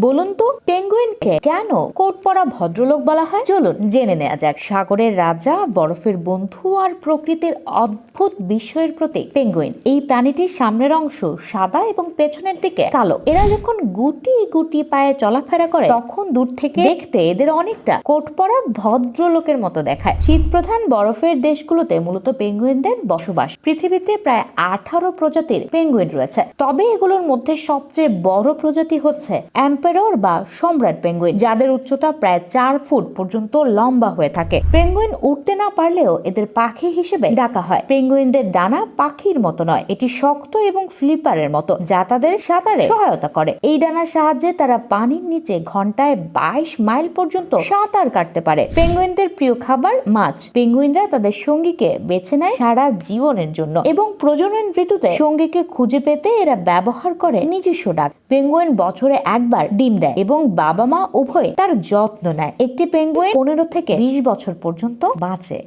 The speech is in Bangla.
বলুন তো, পেঙ্গুইনকে কেন কোট পরা ভদ্রলোক বলা হয়? চলুন জেনে নেওয়া যাক। সাগরের রাজা, বরফের বন্ধু আর প্রকৃতির অদ্ভুত বিস্ময়ের প্রতীক পেঙ্গুইন। এই প্রাণীটির সামনের অংশ সাদা এবং পেছনের দিকে কালো। এরা যখন গুটি গুটি পায়ে চলাফেরা করে, তখন দূর থেকে দেখতে এদের অনেকটা কোট পরা ভদ্রলোকের মতো দেখায়। শীতপ্রধান বরফের দেশগুলোতে মূলত পেঙ্গুইনদের বসবাস। পৃথিবীতে প্রায় আঠারো প্রজাতির পেঙ্গুইন রয়েছে। তবে এগুলোর মধ্যে সবচেয়ে বড় প্রজাতি হচ্ছে অ্যাম্পেরর বা সম্রাট পেঙ্গুইন, যাদের উচ্চতা প্রায় চার ফুট পর্যন্ত লম্বা হয়ে থাকে। পেঙ্গুইন উঠতে না পারলেও এদের পাখি হিসেবে ডাকা হয়। পেঙ্গুইনদের ডানা পাখির মতো নয়, এটি শক্ত এবং ফ্লিপারের মতো, যা তাদের সাঁতারে সহায়তা করে। এই ডানার সাহায্যে তারা পানির নিচে ঘন্টায় বাইশ মাইল পর্যন্ত সাঁতার কাটতে পারে। পেঙ্গুইনদের প্রিয় খাবার মাছ। পেঙ্গুইনরা তাদের সঙ্গীকে বেছে নেয় সারা জীবনের জন্য এবং প্রজনন ঋতুতে সঙ্গীকে খুঁজে পেতে এরা ব্যবহার করে নিজস্ব ডাক। পেঙ্গুইন বছরে একবার ডিম দেয় এবং বাবা মা উভয় তার যত্ন নেয়। একটি পেঙ্গুইন পনেরো থেকে বিশ বছর পর্যন্ত বাঁচে।